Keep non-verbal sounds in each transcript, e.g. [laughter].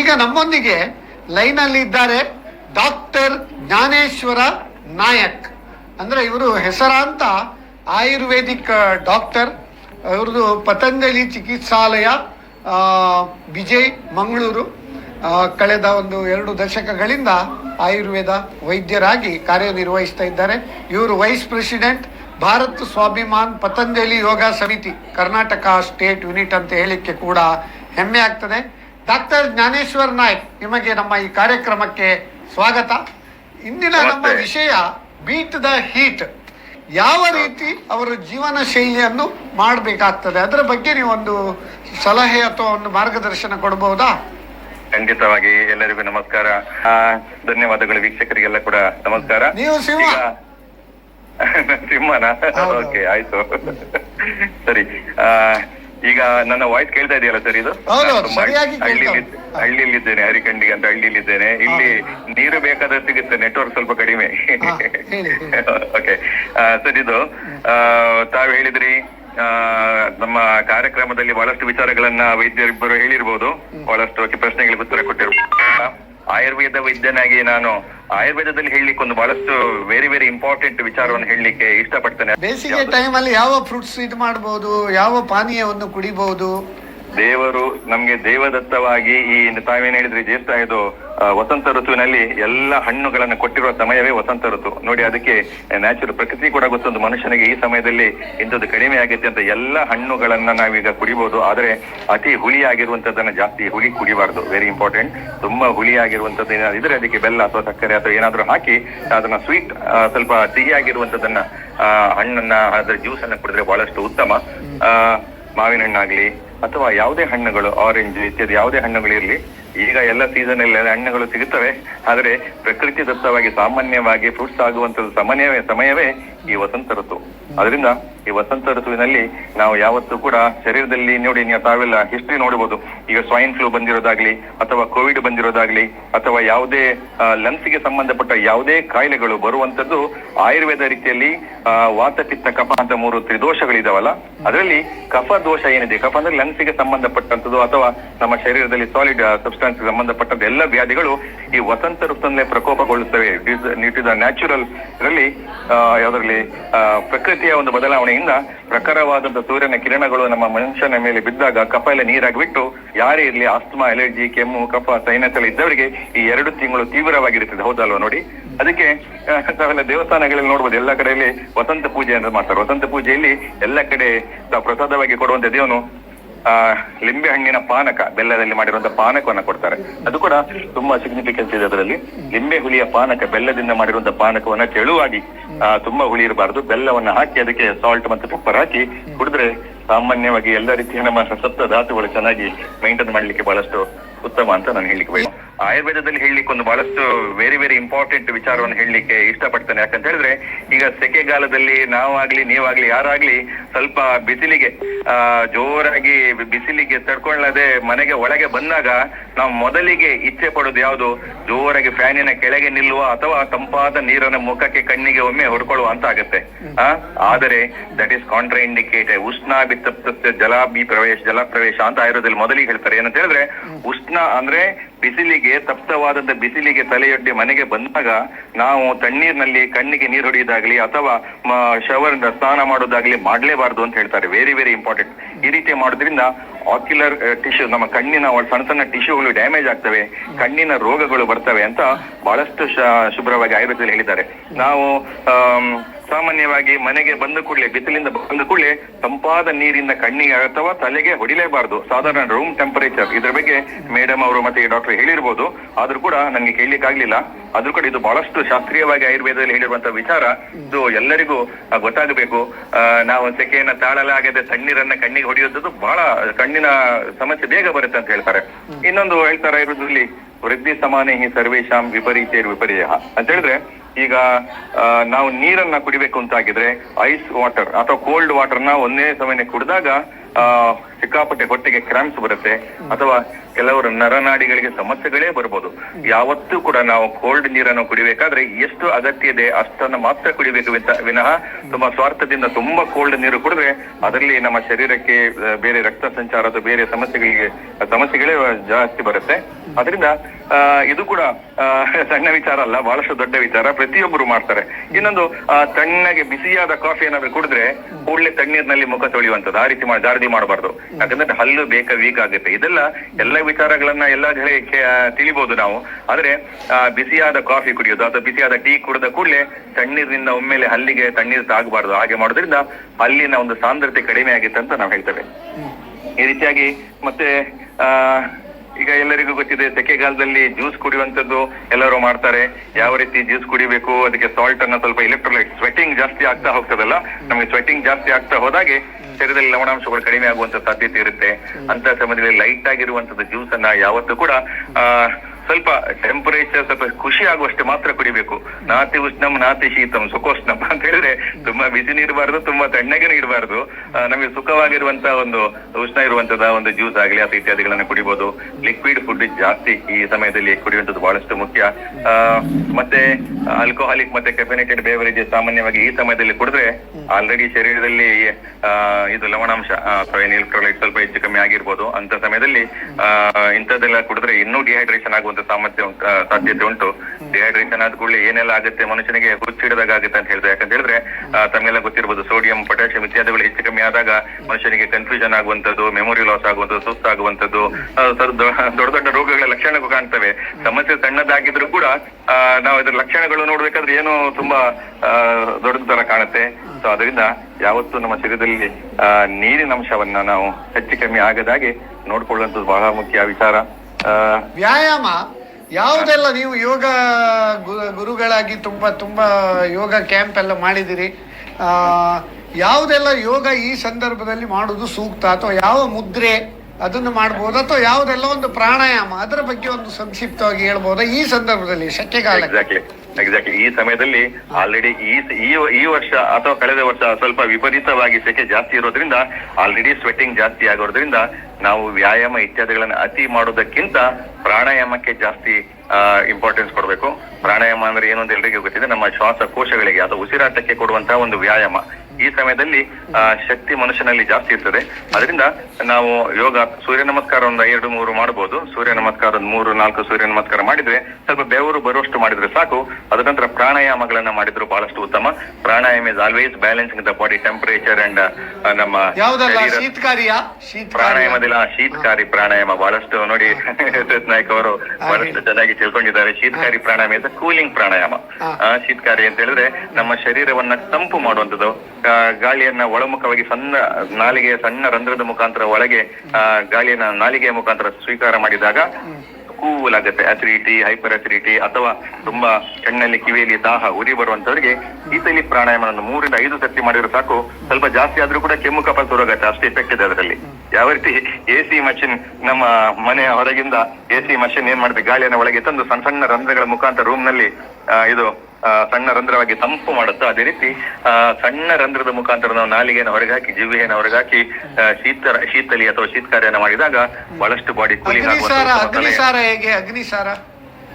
ಈಗ ನಮ್ಮೊಂದಿಗೆ ಲೈನ್ ಅಲ್ಲಿ ಇದ್ದಾರೆ ಡಾಕ್ಟರ್ ಜ್ಞಾನೇಶ್ವರ ನಾಯಕ್. ಅಂದ್ರೆ ಇವರು ಹೆಸರಾಂತ ಆಯುರ್ವೇದಿಕ್ ಡಾಕ್ಟರ್ ಇವ್ರದ್ದು ಪತಂಜಲಿ ಚಿಕಿತ್ಸಾಲಯ ವಿಜಯ್ ಮಂಗಳೂರು. ಕಳೆದ ಒಂದು ಎರಡು ದಶಕಗಳಿಂದ ಆಯುರ್ವೇದ ವೈದ್ಯರಾಗಿ ಕಾರ್ಯನಿರ್ವಹಿಸ್ತಾ ಇದ್ದಾರೆ. ಇವರು vice president Bharat Swabhiman Patanjali Yoga Samiti, Karnataka state unit ಅಂತ ಹೇಳಿಕ್ಕೆ ಕೂಡ ಹೆಮ್ಮೆ ಆಗ್ತದೆ. ಡಾಕ್ಟರ್ ಜ್ಞಾನೇಶ್ವರ್ ನಾಯ್ಕ್ ನಿಮಗೆ ನಮ್ಮ ಈ ಕಾರ್ಯಕ್ರಮಕ್ಕೆ ಸ್ವಾಗತ. ಇಂದಿನ ನಮ್ಮ ವಿಷಯ ಬೀಟ್ ದ ಹೀಟ್ ಯಾವ ರೀತಿ ಅವರ ಜೀವನ ಶೈಲಿಯನ್ನು ಮಾಡಬೇಕಾಗ್ತದೆ? ಅದರ ಬಗ್ಗೆ ನೀವು ಒಂದು ಸಲಹೆ ಅಥವಾ ಒಂದು ಮಾರ್ಗದರ್ಶನ ಕೊಡಬಹುದಾ ಖಂಡಿತವಾಗಿ ಎಲ್ಲರಿಗೂ ನಮಸ್ಕಾರ. ಧನ್ಯವಾದಗಳು ವೀಕ್ಷಕರಿಗೆಲ್ಲ ಕೂಡ ನಮಸ್ಕಾರ. ನೀವು ಸಿಂಹ. [laughs] ಸಿಂಹನಾ? ಓಕೆ ಆಯ್ತು. ಸರಿ. ಆ, ಈಗ ನನ್ನ ವಾಯ್ಸ್ ಕೇಳ್ತಾ ಇದೆಯಲ್ಲ ಸರ್ ಇದು? ಹೌದು, ನಾನು ಇದ್ದೇನೆ ಸರಿಯಾಗಿ ಕೇಳ್ತಾ ಹಳ್ಳಿಲಿ ಇದ್ದೇನೆ ಹರಿಕಂಡಿಗೆ ಅಂತ ಹಳ್ಳಿಲಿದ್ದೇನೆ ಇಲ್ಲಿ ನೀರು ಬೇಕಾದ್ರೆ ಸಿಗುತ್ತೆ ನೆಟ್ವರ್ಕ್ ಸ್ವಲ್ಪ ಕಡಿಮೆ. ಹಾ, ಹೇಳಿ, ಹೇಳಿ. ಓಕೆ ಸರ್ ಇದು ಆ, ತಾವು ಹೇಳಿದ್ರಿ ಆ, ನಮ್ಮ ಕಾರ್ಯಕ್ರಮದಲ್ಲಿ ಬಹಳಷ್ಟು ವಿಚಾರಗಳನ್ನ ವೈದ್ಯರಿಬ್ಬರು ಹೇಳಿರ್ಬೋದು. ಬಹಳಷ್ಟು ಪ್ರಶ್ನೆಗಳಿಗೆ ಉತ್ತರ ಕೊಟ್ಟಿರ್ಬೋದು. ಆಯುರ್ವೇದ ವೈದ್ಯನಾಗಿ ನಾನು ಆಯುರ್ವೇದದಲ್ಲಿ ಹೇಳಲಿಕ್ಕೆ ಒಂದು ಬಹಳಷ್ಟು ವೆರಿ ವೆರಿ ಇಂಪಾರ್ಟೆಂಟ್ ವಿಚಾರವನ್ನು ಹೇಳಲಿಕ್ಕೆ ಇಷ್ಟಪಡ್ತೇನೆ. ಬೇಸಿಗೆ ಟೈಮಲ್ಲಿ ಯಾವ ಫ್ರೂಟ್ಸ್ ಇದು ಮಾಡಬಹುದು ಯಾವ ಪಾನೀಯವನ್ನು ಕುಡಿಬಹುದು ದೇವರು ನಮ್ಗೆ ದೇವದತ್ತವಾಗಿ ಈ ತಾವೇನ್ ಹೇಳಿದ್ರೆ ಜ್ಯೇಷ್ಠ ಇದು ವಸಂತ ಋತುವಿನಲ್ಲಿ ಎಲ್ಲ ಹಣ್ಣುಗಳನ್ನು ಕೊಟ್ಟಿರುವ ಸಮಯವೇ ವಸಂತ ಋತು. ನೋಡಿ, ಅದಕ್ಕೆ ನ್ಯಾಚುರಲ್ ಪ್ರಕೃತಿ ಕೂಡ ಗೊತ್ತೊಂದು ಮನುಷ್ಯನಿಗೆ ಈ ಸಮಯದಲ್ಲಿ ಇಂಥದ್ದು ಕಡಿಮೆ ಆಗುತ್ತೆ ಅಂತ ಎಲ್ಲ ಹಣ್ಣುಗಳನ್ನ ನಾವೀಗ ಕುಡಿಬಹುದು ಆದ್ರೆ ಅತಿ ಹುಳಿ ಆಗಿರುವಂತದ್ದನ್ನ ಜಾಸ್ತಿ ಹುಳಿ ಕುಡಿಬಾರ್ದು. ವೆರಿ ಇಂಪಾರ್ಟೆಂಟ್ ತುಂಬಾ ಹುಳಿ ಆಗಿರುವಂತದ್ದು ಏನಾದ್ರು ಇದ್ರೆ ಅದಕ್ಕೆ ಬೆಲ್ಲ ಅಥವಾ ಸಕ್ಕರೆ ಅಥವಾ ಏನಾದ್ರೂ ಹಾಕಿ, ಅದನ್ನ ಸ್ವೀಟ್ ಸ್ವಲ್ಪ ಸಿಹಿಯಾಗಿರುವಂತದ್ದನ್ನ ಹಣ್ಣನ್ನ, ಅದರ ಜ್ಯೂಸ್ ಅನ್ನ ಕುಡಿದ್ರೆ ಬಹಳಷ್ಟು ಉತ್ತಮ. ಮಾವಿನ ಹಣ್ಣಾಗ್ಲಿ ಅಥವಾ ಯಾವುದೇ ಹಣ್ಣುಗಳು ಆರೆಂಜ್ ಇತ್ಯಾದಿ ಯಾವುದೇ ಹಣ್ಣುಗಳು ಇರಲಿ, ಈಗ ಎಲ್ಲ ಸೀಸನ್ ಅಲ್ಲಿ ಹಣ್ಣುಗಳು ಸಿಗುತ್ತವೆ. ಆದರೆ ಪ್ರಕೃತಿ ದತ್ತವಾಗಿ ಸಾಮಾನ್ಯವಾಗಿ ಫ್ರೂಟ್ಸ್ ಆಗುವಂತದ್ದು ಸಮಯವೇ ಸಮಯವೇ ಈ ವಸಂತ ಋತು. ಅದರಿಂದ ಈ ವಸಂತ ಋತುವಿನಲ್ಲಿ ನಾವು ಯಾವತ್ತೂ ಕೂಡ ಶರೀರದಲ್ಲಿ ನೋಡಿ ನೀವು ತಾವೆಲ್ಲ ಹಿಸ್ಟ್ರಿ ನೋಡಬಹುದು ಈಗ ಸ್ವೈನ್ ಫ್ಲೂ ಬಂದಿರೋದಾಗ್ಲಿ, ಅಥವಾ ಕೋವಿಡ್ ಬಂದಿರೋದಾಗ್ಲಿ, ಅಥವಾ ಯಾವುದೇ ಲಂಗ್ಸ್ಗೆ ಸಂಬಂಧಪಟ್ಟ ಯಾವುದೇ ಕಾಯಿಲೆಗಳು ಬರುವಂತದ್ದು ಆಯುರ್ವೇದ ರೀತಿಯಲ್ಲಿ ವಾತ ಪಿತ್ತ ಕಫ ಅಂತ ಮೂರು ತ್ರಿದೋಷಗಳಿದಾವಲ್ಲ, ಅದರಲ್ಲಿ ಕಫ ದೋಷ ಏನಿದೆ? ಕಫ ಅಂದ್ರೆ ಲಂಗ್ಸ್ಗೆ ಸಂಬಂಧಪಟ್ಟಂತದ್ದು ಅಥವಾ ನಮ್ಮ ಶರೀರದಲ್ಲಿ ಸಾಲಿಡ್ ಸಬ್ಸ್ಟಾನ್ಸ್ ಸಂಬಂಧಪಟ್ಟದ್ದು ಎಲ್ಲ ವ್ಯಾಧಿಗಳು ಈ ವಸಂತ ಋತುವಿನಲ್ಲೇ ಪ್ರಕೋಪಗೊಳ್ಳುತ್ತವೆ. ನ್ಯಾಚುರಲ್ ಇದರಲ್ಲಿ ಯಾವ್ದ್ರಲ್ಲಿ ಪ್ರಕೃತಿಯ ಒಂದು ಬದಲಾವಣೆಯಿಂದ ಪ್ರಖರವಾದಂತಹ ಸೂರ್ಯನ ಕಿರಣಗಳು ನಮ್ಮ ಮನುಷ್ಯನ ಮೇಲೆ ಬಿದ್ದಾಗ ಕಫ ಎಲ್ಲ ನೀರಾಗಿ ಬಿಟ್ಟು ಯಾರೇ ಇರ್ಲಿ ಆಸ್ತಮಾ ಅಲರ್ಜಿ ಕೆಮ್ಮು, ಕಫ ಸೈನಸ್ ಇದ್ದವರಿಗೆ ಈ ಎರಡು ತಿಂಗಳು ತೀವ್ರವಾಗಿರುತ್ತದೆ. ಹೌದಲ್ವಾ ನೋಡಿ? ಅದಕ್ಕೆ ತಾವೆಲ್ಲ ದೇವಸ್ಥಾನಗಳಲ್ಲಿ ನೋಡ್ಬೋದು. ಎಲ್ಲ ಕಡೆಯಲ್ಲಿ ವಸಂತ ಪೂಜೆ ಅಂತ ಮಾಡ್ತಾರೆ. ವಸಂತ ಪೂಜೆಯಲ್ಲಿ ಎಲ್ಲ ಕಡೆ ಪ್ರಸಾದವಾಗಿ ಕೊಡುವಂತ ದೇವನು ಲಿಂಬೆ ಹಣ್ಣಿನ ಪಾನಕ, ಬೆಲ್ಲದಲ್ಲಿ ಮಾಡಿರುವಂತಹ ಪಾನಕವನ್ನ ಕೊಡ್ತಾರೆ. ಅದು ಕೂಡ ತುಂಬಾ ಸಿಗ್ನಿಫಿಕೆನ್ಸ್ ಇದೆ ಅದರಲ್ಲಿ. ಲಿಂಬೆ ಹುಳಿಯ ಪಾನಕ, ಬೆಲ್ಲದಿಂದ ಮಾಡಿರುವಂತಹ ಪಾನಕವನ್ನ ತೆಳುವಾಗಿ ತುಂಬಾ ಹುಳಿ ಇರಬಾರದು. ಬೆಲ್ಲವನ್ನ ಹಾಕಿ ಅದಕ್ಕೆ ಸಾಲ್ಟ್ ಮತ್ತು ಪೆಪ್ಪರ್ ಹಾಕಿ ಕುಡಿದ್ರೆ ಸಾಮಾನ್ಯವಾಗಿ ಎಲ್ಲ ರೀತಿಯ ನಮ್ಮ ಸಪ್ತ ಧಾತುಗಳು ಚೆನ್ನಾಗಿ ಮೇಂಟೈನ್ ಮಾಡ್ಲಿಕ್ಕೆ ಬಹಳಷ್ಟು ಉತ್ತಮ ಅಂತ ನಾನು ಬಯಸ್ತೇನೆ. ಆಯುರ್ವೇದದಲ್ಲಿ ಹೇಳಲಿಕ್ಕೆ ಒಂದು ಬಹಳಷ್ಟು ವೆರಿ ವೆರಿ ಇಂಪಾರ್ಟೆಂಟ್ ವಿಚಾರವನ್ನು ಹೇಳಲಿಕ್ಕೆ ಇಷ್ಟಪಡ್ತೇನೆ. ಯಾಕಂತ ಹೇಳಿದ್ರೆ, ಈಗ ಸೆಕೆಗಾಲದಲ್ಲಿ ನಾವಾಗ್ಲಿ, ನೀವಾಗ್ಲಿ, ಯಾರಾಗ್ಲಿ ಸ್ವಲ್ಪ ಬಿಸಿಲಿಗೆ, ಆ, ಜೋರಾಗಿ ಬಿಸಿಲಿಗೆ ತಡ್ಕೊಳ್ಳದೆ ಮನೆಗೆ ಒಳಗೆ ಬಂದಾಗ ನಾವು ಮೊದಲಿಗೆ ಇಚ್ಛೆ ಪಡೋದು ಯಾವುದು? ಜೋರಾಗಿ ಫ್ಯಾನಿನ ಕೆಳಗೆ ನಿಲ್ಲುವ ಅಥವಾ ತಂಪಾದ ನೀರನ್ನ ಮುಖಕ್ಕೆ ಕಣ್ಣಿಗೆ ಒಮ್ಮೆ ಹೊಡ್ಕೊಳ್ಳುವ ಅಂತ ಆಗುತ್ತೆ. ಆ, ಆದರೆ ದಟ್ ಈಸ್ ಕಾಂಟ್ರಾ ಇಂಡಿಕೇಟೆಡ್ ಉಷ್ಣ ತಪ್ತ ಜಲಾಭಿ ಪ್ರವೇಶ ಜಲ ಪ್ರವೇಶ ಅಂತ ಆಯುರ್ವೇದದಲ್ಲಿ ಮೊದಲಿಗೆ ಹೇಳ್ತಾರೆ. ಏನಂತ ಹೇಳಿದ್ರೆ, ಉಷ್ಣ ಅಂದ್ರೆ ಬಿಸಿಲಿಗೆ, ತಪ್ತವಾದಂತ ಬಿಸಿಲಿಗೆ ತಲೆಯೊಡ್ಡಿ ಮನೆಗೆ ಬಂದಾಗ ನಾವು ತಣ್ಣೀರ್ನಲ್ಲಿ ಕಣ್ಣಿಗೆ ನೀರು ಹೊಡೆಯುವುದಾಗ್ಲಿ ಅಥವಾ ಶವರ್ ಸ್ನಾನ ಮಾಡೋದಾಗ್ಲಿ ಮಾಡ್ಲೇಬಾರ್ದು ಅಂತ ಹೇಳ್ತಾರೆ. ವೆರಿ ವೆರಿ ಇಂಪಾರ್ಟೆಂಟ್ ಈ ರೀತಿ ಮಾಡೋದ್ರಿಂದ ಆಕ್ಯುಲರ್ ಟಿಶ್ಯೂ ನಮ್ಮ ಕಣ್ಣಿನ ಸಣ್ಣ ಸಣ್ಣ ಟಿಶ್ಯೂಗಳು ಡ್ಯಾಮೇಜ್ ಆಗ್ತವೆ. ಕಣ್ಣಿನ ರೋಗಗಳು ಬರ್ತವೆ ಅಂತ ಬಹಳಷ್ಟು ಶುಭ್ರವಾಗಿ ಆಯುರ್ವೇದದಲ್ಲಿ ಹೇಳಿದ್ದಾರೆ. ನಾವು ಸಾಮಾನ್ಯವಾಗಿ ಮನೆಗೆ ಬಂದ ಕೂಡಲೇ, ಬಿಸಿಲಿಂದ ಬಂದ ಕೂಡಲೇ ತಂಪಾದ ನೀರಿಂದ ಕಣ್ಣಿಗೆ ಅಥವಾ ತಲೆಗೆ ಹೊಡಿಲೇಬಾರದು. ಸಾಧಾರಣ ರೂಮ್ ಟೆಂಪರೇಚರ್ ಇದ್ರ ಬಗ್ಗೆ ಮೇಡಮ್ ಅವರು ಮತ್ತೆ ಡಾಕ್ಟರ್ ಹೇಳಿರ್ಬೋದು. ಆದ್ರೂ ಕೂಡ ನನಗೆ ಕೇಳಲಿಕ್ಕೆ ಆಗ್ಲಿಲ್ಲ. ಆದ್ರೂ ಕೂಡ ಇದು ಬಹಳಷ್ಟು ಶಾಸ್ತ್ರೀಯವಾಗಿ ಆಯುರ್ವೇದದಲ್ಲಿ ಹೇಳಿರುವಂತಹ ವಿಚಾರ. ಇದು ಎಲ್ಲರಿಗೂ ಗೊತ್ತಾಗಬೇಕು. ನಾವು ಸೆಕೆಯನ್ನ ತಾಳಲಾಗದೆ ತಣ್ಣೀರನ್ನ ಕಣ್ಣಿಗೆ ಹೊಡೆಯೋದು ಬಹಳ ಕಣ್ಣಿನ ಸಮಸ್ಯೆ ಬೇಗ ಬರುತ್ತೆ ಅಂತ ಹೇಳ್ತಾರೆ. ಇನ್ನೊಂದು ಹೇಳ್ತಾರೆ ಆಯುರ್ವೇದದಲ್ಲಿ, ವೃದ್ಧಿ ಸಮಾನೇ ಹಿ ಸರ್ವೇಶಾಂ ವಿಪರೀತೇರ್ ವಿಪರ್ಯ ಅಂತ ಹೇಳಿದ್ರೆ ಈಗ ನಾವು ನೀರನ್ನ ಕುಡಿಬೇಕು ಅಂತಾಗಿದ್ರೆ ಐಸ್ ವಾಟರ್ ಅಥವಾ ಕೋಲ್ಡ್ ವಾಟರ್ನ ಒಂದೇ ಸಮಯ ಕುಡಿದಾಗ ಸಿಕ್ಕಾಪಟ್ಟೆ ಹೊಟ್ಟೆಗೆ ಕ್ರಾಂಪ್ಸ್ ಬರುತ್ತೆ ಅಥವಾ ಕೆಲವರು ನರನಾಡಿಗಳಿಗೆ ಸಮಸ್ಯೆಗಳೇ ಬರ್ಬೋದು. ಯಾವತ್ತೂ ಕೂಡ ನಾವು ಕೋಲ್ಡ್ ನೀರನ್ನು ಕುಡಿಬೇಕಾದ್ರೆ ಎಷ್ಟು ಅಗತ್ಯ ಇದೆ ಅಷ್ಟನ್ನು ಮಾತ್ರ ಕುಡಿಬೇಕು ವಿನಃ ತುಂಬಾ ಸ್ವಾರ್ಥದಿಂದ ತುಂಬಾ ಕೋಲ್ಡ್ ನೀರು ಕುಡಿದ್ರೆ ಅದರಲ್ಲಿ ನಮ್ಮ ಶರೀರಕ್ಕೆ ಬೇರೆ ರಕ್ತ ಸಂಚಾರ ಅಥವಾ ಬೇರೆ ಸಮಸ್ಯೆಗಳಿಗೆ, ಸಮಸ್ಯೆಗಳೇ ಜಾಸ್ತಿ ಬರುತ್ತೆ. ಅದರಿಂದ ಇದು ಕೂಡ ಸಣ್ಣ ವಿಚಾರ ಅಲ್ಲ, ಬಹಳಷ್ಟು ದೊಡ್ಡ ವಿಚಾರ. ಪ್ರತಿಯೊಬ್ಬರು ಮಾಡ್ತಾರೆ. ಇನ್ನೊಂದು ತಣ್ಣಗೆ ಬಿಸಿಯಾದ ಕಾಫಿ ಏನಾದ್ರು ಕುಡಿದ್ರೆ ಕೂಡಲೇ ತಣ್ಣೀರಿನಲ್ಲಿ ಮುಖ ತೊಳೆಯುವಂಥದ್ದು. ಆ ರೀತಿ ಮಾಡಿ ದಾರ್ದಿ ಮಾಡಬಾರ್ದು. ಯಾಕಂದ್ರೆ ಹಲ್ಲು ಬೇಗ ವೀಕ್ ಆಗುತ್ತೆ. ಇದೆಲ್ಲ ಎಲ್ಲ ವಿಚಾರಗಳನ್ನ ಎಲ್ಲ ಕಡೆ ತಿಳಿಬಹುದು ನಾವು. ಆದ್ರೆ ಆ, ಬಿಸಿಯಾದ ಕಾಫಿ ಕುಡಿಯೋದು ಅಥವಾ ಬಿಸಿಯಾದ ಟೀ ಕುಡಿದ ಕೂಡಲೇ ತಣ್ಣೀರಿನಿಂದ ಒಮ್ಮೆಲೆ ಹಲ್ಲಿಗೆ ತಣ್ಣೀರ್ ತಾಗಬಾರ್ದು. ಹಾಗೆ ಮಾಡೋದ್ರಿಂದ ಹಲ್ಲಿನ ಒಂದು ಸಾಂದ್ರತೆ ಕಡಿಮೆ ಆಗುತ್ತೆ ಅಂತ ನಾವು ಹೇಳ್ತೇವೆ. ಈ ರೀತಿಯಾಗಿ ಮತ್ತೆ ಆ ಈಗ ಎಲ್ಲರಿಗೂ ಗೊತ್ತಿದೆ ಸೆಕೆಗಾಲದಲ್ಲಿ ಜ್ಯೂಸ್ ಕುಡಿಯುವಂತದ್ದು ಎಲ್ಲರೂ ಮಾಡ್ತಾರೆ. ಯಾವ ರೀತಿ ಜ್ಯೂಸ್ ಕುಡಿಬೇಕು ಅದಕ್ಕೆ ಸಾಲ್ಟ್ ಅನ್ನ ಸ್ವಲ್ಪ ಎಲೆಕ್ಟ್ರೋಲೈಟ್ ಸ್ವೆಟಿಂಗ್ ಜಾಸ್ತಿ ಆಗ್ತಾ ಹೋಗ್ತದಲ್ಲ ನಮಗೆ ಸ್ವೆಟಿಂಗ್ ಜಾಸ್ತಿ ಆಗ್ತಾ ಹೋದಾಗೆ ಶರೀರದಲ್ಲಿ ಲವಣಾಂಶಗಳು ಕಡಿಮೆ ಆಗುವಂತ ಸಾಧ್ಯತೆ ಇರುತ್ತೆ. ಅಂತ ಸಮಯದಲ್ಲಿ ಲೈಟ್ ಆಗಿರುವಂತದ್ದು ಜ್ಯೂಸ್ ಅನ್ನ ಯಾವತ್ತೂ ಕೂಡ ಆ ಸ್ವಲ್ಪ ಟೆಂಪರೇಚರ್ ಸ್ವಲ್ಪ ಖುಷಿ ಆಗುವಷ್ಟು ಮಾತ್ರ ಕುಡಿಬೇಕು. ನಾತಿ ಉಷ್ಣಂ, ನಾತಿ ಶೀತಂ, ಸುಖೋಷ್ಣಂ ಅಂತ ಹೇಳಿದ್ರೆ ತುಂಬಾ ಬಿಸಿ ಇರಬಾರ್ದು, ತುಂಬಾ ತಣ್ಣಗೆ ಇರಬಾರ್ದು. ನಮಗೆ ಸುಖವಾಗಿರುವಂತಹ ಒಂದು ಉಷ್ಣ ಇರುವಂತದ ಒಂದು ಜ್ಯೂಸ್ ಆಗಲಿ ಅಥವಾ ಇತ್ಯಾದಿಗಳನ್ನು ಕುಡಿಬಹುದು ಲಿಕ್ವಿಡ್ ಫುಡ್ ಜಾಸ್ತಿ ಈ ಸಮಯದಲ್ಲಿ ಕುಡಿಯುವಂತದ್ದು ಬಹಳಷ್ಟು ಮುಖ್ಯ. ಮತ್ತೆ ಆಲ್ಕೋಹಾಲಿಕ್ ಮತ್ತೆ ಕೆಫಿನೇಟೆಡ್ ಬೇವರೇಜಸ್ ಸಾಮಾನ್ಯವಾಗಿ ಈ ಸಮಯದಲ್ಲಿ ಕುಡಿದ್ರೆ ಆಲ್ರೆಡಿ ಶರೀರದಲ್ಲಿ ಇದು ಲವಣಾಂಶ ಅಥವಾ ಸ್ವಲ್ಪ ಹೆಚ್ಚು ಕಮ್ಮಿ ಆಗಿರ್ಬೋದು. ಅಂತ ಸಮಯದಲ್ಲಿ ಇಂಥದ್ದೆಲ್ಲ ಕುಡಿದ್ರೆ ಇನ್ನೂ ಡಿಹೈಡ್ರೇಷನ್ ಆಗುವಂತ ಸಾಮರ್ಥ್ಯ ಸಾಧ್ಯತೆ ಉಂಟು. ಡಿಹೈಡ್ರೇಷನ್ ಆದ ಕೂಡಲೇ ಏನೆಲ್ಲ ಆಗುತ್ತೆ ಮನುಷ್ಯನಿಗೆ ಹುಚ್ಚಿಡಿದಾಗ ಆಗುತ್ತೆ ಅಂತ ಹೇಳಿದ್ರೆ ಯಾಕಂತ ಹೇಳಿದ್ರೆ ತಮಗೆಲ್ಲ ಗೊತ್ತಿರಬಹುದು ಸೋಡಿಯಂ ಪೊಟ್ಯಾಷಿಯಂ ಇತ್ಯಾದಿಗಳು ಹೆಚ್ಚು ಕಮ್ಮಿ ಆದಾಗ ಮನುಷ್ಯನಿಗೆ ಕನ್ಫ್ಯೂಷನ್ ಆಗುವಂತದ್ದು ಮೆಮೊರಿ ಲಾಸ್ ಆಗುವಂತದ್ದು ಸುಸ್ತಾಗುವಂತದ್ದು ದೊಡ್ಡ ದೊಡ್ಡ ರೋಗಗಳ ಲಕ್ಷಣಗಳು ಕಾಣ್ತವೆ. ಸಮಸ್ಯೆ ಸಣ್ಣದಾಗಿದ್ರು ಕೂಡ ನಾವು ಇದ್ರ ಲಕ್ಷಣಗಳು ನೋಡ್ಬೇಕಾದ್ರೆ ಏನು ತುಂಬಾ ದೊಡ್ಡ ತರ ಕಾಣುತ್ತೆ. ಸೊ ಅದರಿಂದ ಯಾವತ್ತು ನಮ್ಮ ಶರೀರದಲ್ಲಿ ನೀರಿನ ಅಂಶವನ್ನ ನಾವು ಹೆಚ್ಚು ಕಮ್ಮಿ ಆಗದಾಗೆ ನೋಡ್ಕೊಳ್ಳುವಂತದ್ದು ಬಹಳ ಮುಖ್ಯ ವಿಚಾರ. ವ್ಯಾಯಾಮ. ಯಾವುದೆಲ್ಲ ನೀವು ಯೋಗ ಗುರುಗಳಾಗಿ ತುಂಬಾ ತುಂಬಾ ಯೋಗ ಕ್ಯಾಂಪ್ ಎಲ್ಲ ಮಾಡಿದಿರಿ ಆ, ಯಾವುದೆಲ್ಲ ಯೋಗ ಈ ಸಂದರ್ಭದಲ್ಲಿ ಮಾಡುವುದು ಸೂಕ್ತ? ಅಥವಾ ಯಾವ ಮುದ್ರೆ ಅದನ್ನು ಮಾಡಬಹುದು ಅಥವಾ ಯಾವುದೆಲ್ಲ ಒಂದು ಪ್ರಾಣಾಯಾಮ? ಅದರ ಬಗ್ಗೆ ಒಂದು ಸಂಕ್ಷಿಪ್ತವಾಗಿ ಹೇಳ್ಬೋದಾ ಈ ಸಂದರ್ಭದಲ್ಲಿ ಶೆಕೆಗಾಲಕ್ಕೆ ಎಕ್ಸಾಕ್ಟ್ಲಿ ಈ ಸಮಯದಲ್ಲಿ ಆಲ್ರೆಡಿ ಈ ಈ ಈ ವರ್ಷ ಅಥವಾ ಕಳೆದ ವರ್ಷ ಸ್ವಲ್ಪ ವಿಪರೀತವಾಗಿ ಸೆಕೆ ಜಾಸ್ತಿ ಇರೋದ್ರಿಂದ ಆಲ್ರೆಡಿ ಸ್ವೆಟ್ಟಿಂಗ್ ಜಾಸ್ತಿ ಆಗೋದ್ರಿಂದ ನಾವು ವ್ಯಾಯಾಮ ಇತ್ಯಾದಿಗಳನ್ನ ಅತಿ ಮಾಡೋದಕ್ಕಿಂತ ಪ್ರಾಣಾಯಾಮಕ್ಕೆ ಜಾಸ್ತಿ ಇಂಪಾರ್ಟೆನ್ಸ್ ಕೊಡಬೇಕು. ಪ್ರಾಣಾಯಾಮ ಅಂದ್ರೆ ಏನು ಅಂತ ಎಲ್ರಿಗೂ ಗೊತ್ತಿದೆ. ನಮ್ಮ ಶ್ವಾಸಕೋಶಗಳಿಗೆ ಅಥವಾ ಉಸಿರಾಟಕ್ಕೆ ಕೊಡುವಂತಹ ಒಂದು ವ್ಯಾಯಾಮ. ಈ ಸಮಯದಲ್ಲಿ ಆ, ಶಕ್ತಿ ಮನುಷ್ಯನಲ್ಲಿ ಜಾಸ್ತಿ ಇರ್ತದೆ. ಅದರಿಂದ ನಾವು ಯೋಗ ಸೂರ್ಯ ನಮಸ್ಕಾರ ಒಂದು ಎರಡು ಮೂರು ಮಾಡಬಹುದು ಸೂರ್ಯ ನಮಸ್ಕಾರ ಒಂದು ಮೂರು ನಾಲ್ಕು ಸೂರ್ಯ ನಮಸ್ಕಾರ ಮಾಡಿದ್ರೆ ಸ್ವಲ್ಪ ಬೆವರು ಬರುವಷ್ಟು ಮಾಡಿದ್ರೆ ಸಾಕು. ಅದ ನಂತರ ಪ್ರಾಣಾಯಾಮಗಳನ್ನ ಮಾಡಿದ್ರು ಬಹಳಷ್ಟು ಉತ್ತಮ. Pranayama is always balancing the body temperature and ನಮ್ಮ ಪ್ರಾಣಾಯಾಮದಲ್ಲಿ ಆ ಶೀತಕಾರಿ ಪ್ರಾಣಾಯಾಮ. ಬಹಳಷ್ಟು ನೋಡಿ ನಾಯ್ಕ ಅವರು ಬಹಳಷ್ಟು ಚೆನ್ನಾಗಿ ತಿಳ್ಕೊಂಡಿದ್ದಾರೆ. ಶೀತಕಾರಿ ಪ್ರಾಣಾಯಾಮ ಕೂಲಿಂಗ್ ಪ್ರಾಣಾಯಾಮ. ಶೀತಕಾರಿ ಅಂತ ಹೇಳಿದ್ರೆ ನಮ್ಮ ಶರೀರವನ್ನ ತಂಪು ಮಾಡುವಂಥದ್ದು. ಆ, ಗಾಳಿಯನ್ನ ಒಳಮುಖವಾಗಿ ಸಣ್ಣ ನಾಲಿಗೆಯ ಸಣ್ಣ ರಂಧ್ರದ ಮುಖಾಂತರ ಒಳಗೆ ಗಾಳಿಯನ್ನ ನಾಲಿಗೆಯ ಮುಖಾಂತರ ಸ್ವೀಕಾರ ಮಾಡಿದಾಗ ಕೂಲ್ ಆಗುತ್ತೆ ಅಸಿಡಿಟಿ ಹೈಪರ್ ಅಸಿಡಿಟಿ ಅಥವಾ ತುಂಬಾ ಕಣ್ಣಲ್ಲಿ, ಕಿವಿಯಲ್ಲಿ ದಾಹ ಉರಿ ಬರುವಂತವರಿಗೆ ಈತಲಿ ಪ್ರಾಣಾಯಾಮ ಒಂದು ಮೂರಿಂದ ಐದು ಸರ್ತಿ ಮಾಡಿದ್ರೆ ಸಾಕು. ಸ್ವಲ್ಪ ಜಾಸ್ತಿ ಆದ್ರೂ ಕೂಡ ಕೆಮ್ಮು, ಕಫ ಶುರುವಾಗುತ್ತೆ ಅಷ್ಟು ಎಫೆಕ್ಟ್ ಇದೆ ಅದರಲ್ಲಿ. ಯಾವ ರೀತಿ ಎ ಸಿ ಮಷಿನ್ ನಮ್ಮ ಮನೆಯ ಹೊರಗಿಂದ ಎ ಸಿ ಮಷಿನ್ ಏನ್ ಮಾಡುತ್ತೆ ಗಾಳಿಯನ್ನು ಒಳಗೆ ತಂದು ಸಣ್ಣ ಸಣ್ಣ ರಂಧ್ರಗಳ ಮುಖಾಂತರ ರೂಮ್ನಲ್ಲಿ ಇದು ಸಣ್ಣ ರಂಧ್ರವಾಗಿ ತಂಪು ಮಾಡುತ್ತೋ. ಅದೇ ರೀತಿ ಸಣ್ಣ ರಂಧ್ರದ ಮುಖಾಂತರ ನಾವು ನಾಲಿಗೆಯನ್ನು ಹೊರಗೆ ಹಾಕಿ ಜಿವ್ವೆಯನ್ನು ಹೊರಗೆ ಹಾಕಿ ಶೀತ ಶೀತಲಿ ಅಥವಾ ಶೀತಕಾರ್ಯನ ಮಾಡಿದಾಗ ಬಹಳಷ್ಟು ಬಾಡಿ ಕೂಲಿಂಗ್ ಅಗ್ನಿಸಾರ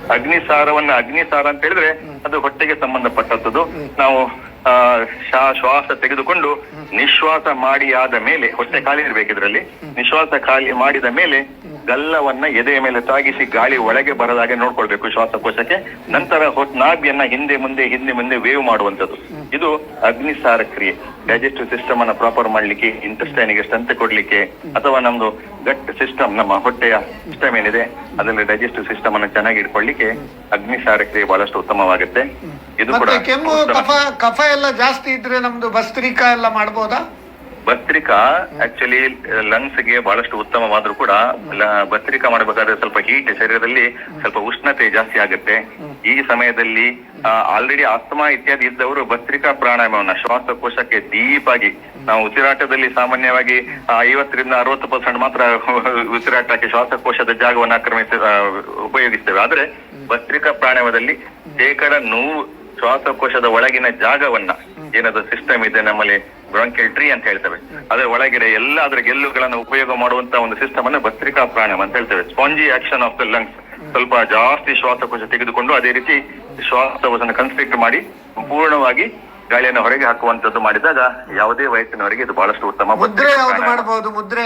ಅಗ್ನಿಸಾರವನ್ನ ಅಗ್ನಿಸಾರ ಅಂತ ಹೇಳಿದ್ರೆ ಅದು ಹೊಟ್ಟೆಗೆ ಸಂಬಂಧಪಟ್ಟದ್ದು ನಾವು ಶ್ವಾಸ ತೆಗೆದುಕೊಂಡು ನಿಶ್ವಾಸ ಮಾಡಿ ಆದ ಮೇಲೆ ಹೊಟ್ಟೆ ಖಾಲಿ ಇರ್ಬೇಕಿದ್ರಲ್ಲಿ ಇದರಲ್ಲಿ ನಿಶ್ವಾಸ ಖಾಲಿ ಮಾಡಿದ ಮೇಲೆ ಗಲ್ಲವನ್ನ ಎದೆಯ ಮೇಲೆ ತಾಗಿಸಿ ಗಾಳಿ ಒಳಗೆ ಬರದಾಗೆ ನೋಡ್ಕೊಳ್ಬೇಕು ಶ್ವಾಸಕೋಶಕ್ಕೆ. ನಂತರ ನಾಭಿಯನ್ನ ಹಿಂದೆ ಮುಂದೆ ಹಿಂದೆ ಮುಂದೆ ವೇವ್ ಮಾಡುವಂತದ್ದು ಇದು ಅಗ್ನಿಸಾರ ಕ್ರಿಯೆ. ಡೈಜೆಸ್ಟಿವ್ ಸಿಸ್ಟಮ್ ಅನ್ನ ಪ್ರಾಪರ್ ಮಾಡ್ಲಿಕ್ಕೆ ಇಂಟೆಸ್ಟೈನಿಗೆ ಸ್ಟ್ರೆಂತ್ ಕೊಡ್ಲಿಕ್ಕೆ ಅಥವಾ ನಮ್ದು ಗಟ್ ಸಿಸ್ಟಮ್ ನಮ್ಮ ಹೊಟ್ಟೆಯ ಸಿಸ್ಟಮ್ ಏನಿದೆ ಅದರಲ್ಲಿ ಡೈಜೆಸ್ಟಿವ್ ಸಿಸ್ಟಮ್ ಅನ್ನ ಚೆನ್ನಾಗಿ ಇಟ್ಕೊಳ್ಳಿಕ್ಕೆ ಅಗ್ನಿಸಾರ ಕ್ರಿಯೆ ಬಹಳಷ್ಟು ಉತ್ತಮವಾಗುತ್ತೆ. ಇದು ಕೂಡ ಕೆಮ್ಮು ಕಫ ಕಫ ಎಲ್ಲ ಜಾಸ್ತಿ ಇದ್ರೆ ನಮ್ದು ಭಸ್ತ್ರಿಕಾ ಎಲ್ಲ ಮಾಡ್ಬೋದಾ? ಭಸ್ತ್ರಿಕಾ ಆಕ್ಚುಲಿ ಲಂಗ್ಸ್ಗೆ ಬಹಳಷ್ಟು ಉತ್ತಮವಾದ್ರೂ ಕೂಡ ಭಸ್ತ್ರಿಕಾ ಮಾಡಬೇಕಾದ್ರೆ ಸ್ವಲ್ಪ ಹೀಟ್ ಶರೀರದಲ್ಲಿ ಸ್ವಲ್ಪ ಉಷ್ಣತೆ ಜಾಸ್ತಿ ಆಗುತ್ತೆ. ಈ ಸಮಯದಲ್ಲಿ ಆಲ್ರೆಡಿ ಆಸ್ತಮಾ ಇತ್ಯಾದಿ ಇದ್ದವರು ಭಸ್ತ್ರಿಕಾ ಪ್ರಾಣಾಯಾಮವನ್ನ, ಶ್ವಾಸಕೋಶಕ್ಕೆ ಡೀಪ್ ಆಗಿ ನಾವು ಉಸಿರಾಟದಲ್ಲಿ ಸಾಮಾನ್ಯವಾಗಿ ಐವತ್ತರಿಂದ ಅರವತ್ತು ಪರ್ಸೆಂಟ್ ಮಾತ್ರ ಉಸಿರಾಟಕ್ಕೆ ಶ್ವಾಸಕೋಶದ ಜಾಗವನ್ನು ಆಕ್ರಮಿಸಿ ಉಪಯೋಗಿಸ್ತೇವೆ. ಆದ್ರೆ ಭಸ್ತ್ರಿಕಾ ಪ್ರಾಣಾಯಾಮದಲ್ಲಿ ಶೇಕಡ ನೂರು ಶ್ವಾಸಕೋಶದ ಒಳಗಿನ ಜಾಗವನ್ನ, ಏನದು ಸಿಸ್ಟಮ್ ಇದೆ ನಮ್ಮಲ್ಲಿ ಬ್ರಾಂಕಿಯಲ್ ಟ್ರೀ ಅಂತ ಹೇಳ್ತೇವೆ. ಅದರ ಒಳಗಡೆ ಎಲ್ಲ ಅದರ ಗೆಲ್ಲುಗಳನ್ನು ಉಪಯೋಗ ಮಾಡುವಂತ ಒಂದು ಸಿಸ್ಟಮ್ ಅನ್ನ ಭಸ್ತ್ರಿಕಾ ಪ್ರಾಣಾಯಾಮ ಅಂತ ಹೇಳ್ತೇವೆ. Spongy action of the lungs ಸ್ವಲ್ಪ ಜಾಸ್ತಿ ಶ್ವಾಸಕೋಶ ತೆಗೆದುಕೊಂಡು ಅದೇ ರೀತಿ ಶ್ವಾಸಕೋಶನ ಕನ್ಸ್ಟ್ರಿಕ್ಟ್ ಮಾಡಿ ಪೂರ್ಣವಾಗಿ ಗಾಳಿಯನ್ನು ಹೊರಗೆ ಹಾಕುವಂತದ್ದು ಮಾಡಿದಾಗ ಯಾವುದೇ ವಯಸ್ಸಿನವರೆಗೆ ಇದು ಬಹಳಷ್ಟು ಉತ್ತಮ ಮುದ್ರೆ ಯಾವ್ದು ಮಾಡಬಹುದು ಮುದ್ರೆ?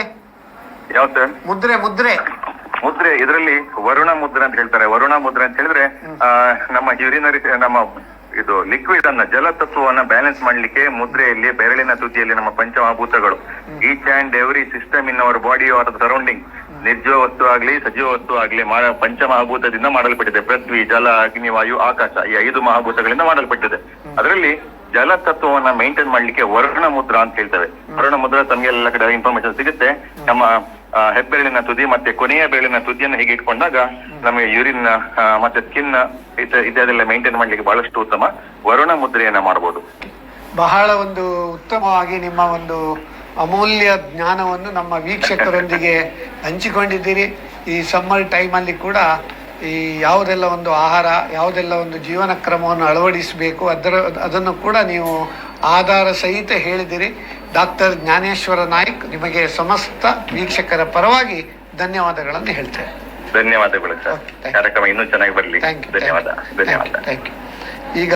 ಸರ್? ಮುದ್ರೆ ಮುದ್ರೆ. ಮುದ್ರೆ ಇದರಲ್ಲಿ ವರುಣ ಮುದ್ರೆ ಅಂತ ಹೇಳ್ತಾರೆ. ವರುಣ ಮುದ್ರೆ ಅಂತ ಹೇಳಿದ್ರೆ ಆ, ನಮ್ಮ ಯೂರಿನರಿ ನಮ್ಮ ಇದು ಲಿಕ್ವಿಡ್ ಅನ್ನ ಜಲತತ್ವವನ್ನ ಬ್ಯಾಲೆನ್ಸ್ ಮಾಡ್ಲಿಕ್ಕೆ ಮುದ್ರೆಯಲ್ಲಿ ಬೆರಳಿನ ತುದಿಯಲ್ಲಿ ನಮ್ಮ ಪಂಚಮಹಾಭೂತಗಳು. Each and every system in our body are surrounding ನಿರ್ಜೀವ ವಸ್ತು ಆಗ್ಲಿ ಸಜೀವ ವಸ್ತು ಆಗ್ಲಿ ಪಂಚಮಹಾಭೂತದಿಂದ ಮಾಡಲ್ಪಟ್ಟಿದೆ. ಪೃಥ್ವಿ ಜಲ ಅಗ್ನಿ ವಾಯು ಆಕಾಶ ಈ ಐದು ಮಹಾಭೂತಗಳಿಂದ ಮಾಡಲ್ಪಟ್ಟಿದೆ. ಅದರಲ್ಲಿ ಜಲತತ್ವವನ್ನ ಮೇಂಟೈನ್ ಮಾಡ್ಲಿಕ್ಕೆ ವರ್ಣ ಮುದ್ರ ಅಂತ ಹೇಳ್ತೇವೆ. ವರ್ಣ ಮುದ್ರಾ ಎಲ್ಲ ಕಡೆ ಇನ್ಫಾರ್ಮೇಶನ್ ಸಿಗುತ್ತೆ. ನಮ್ಮ ಹೆಬ್ಬೆರಳಿನ ತುದಿ ಮತ್ತೆ ಕೊನೆಯ ಬೆರಳಿನ ತುದಿಯನ್ನು ಹೀಗೆ ಇಟ್ಕೊಂಡಾಗ ನಮಗೆ ಯೂರಿನ್ ಮತ್ತೆ ಸ್ಕಿನ್ ಇದೆಲ್ಲ ಮೇಂಟೈನ್ ಮಾಡ್ಲಿಕ್ಕೆ ಬಹಳಷ್ಟು ಉತ್ತಮ ವರುಣ ಮುದ್ರೆಯನ್ನ ಮಾಡಬಹುದು ಬಹಳ ಒಂದು ಉತ್ತಮವಾಗಿ ನಿಮ್ಮ ಒಂದು ಅಮೂಲ್ಯ ಜ್ಞಾನವನ್ನು ನಮ್ಮ ವೀಕ್ಷಕರೊಂದಿಗೆ ಹಂಚಿಕೊಂಡಿದ್ದೀರಿ. ಈ ಸಮ್ಮರ್ ಟೈಮಲ್ಲಿ ಕೂಡ ಈ ಯಾವುದೆಲ್ಲ ಒಂದು ಆಹಾರ, ಯಾವುದೆಲ್ಲ ಒಂದು ಜೀವನ ಕ್ರಮವನ್ನು ಅಳವಡಿಸಬೇಕು, ಅದರ, ಅದನ್ನು ಕೂಡ ನೀವು ಆಧಾರ ಸಹಿತ ಹೇಳಿದಿರಿ ಡಾಕ್ಟರ್ ಜ್ಞಾನೇಶ್ವರ ನಾಯ್ಕ್ ನಿಮಗೆ ಸಮಸ್ತ ವೀಕ್ಷಕರ ಪರವಾಗಿ ಧನ್ಯವಾದಗಳನ್ನು ಹೇಳ್ತೇವೆ ಧನ್ಯವಾದಗಳು ಸರ್. ಕಾರ್ಯಕ್ರಮ ಇನ್ನೂ ಚೆನ್ನಾಗಿ ಬರಲಿ. ಧನ್ಯವಾದ ಧನ್ಯವಾದ. Thank you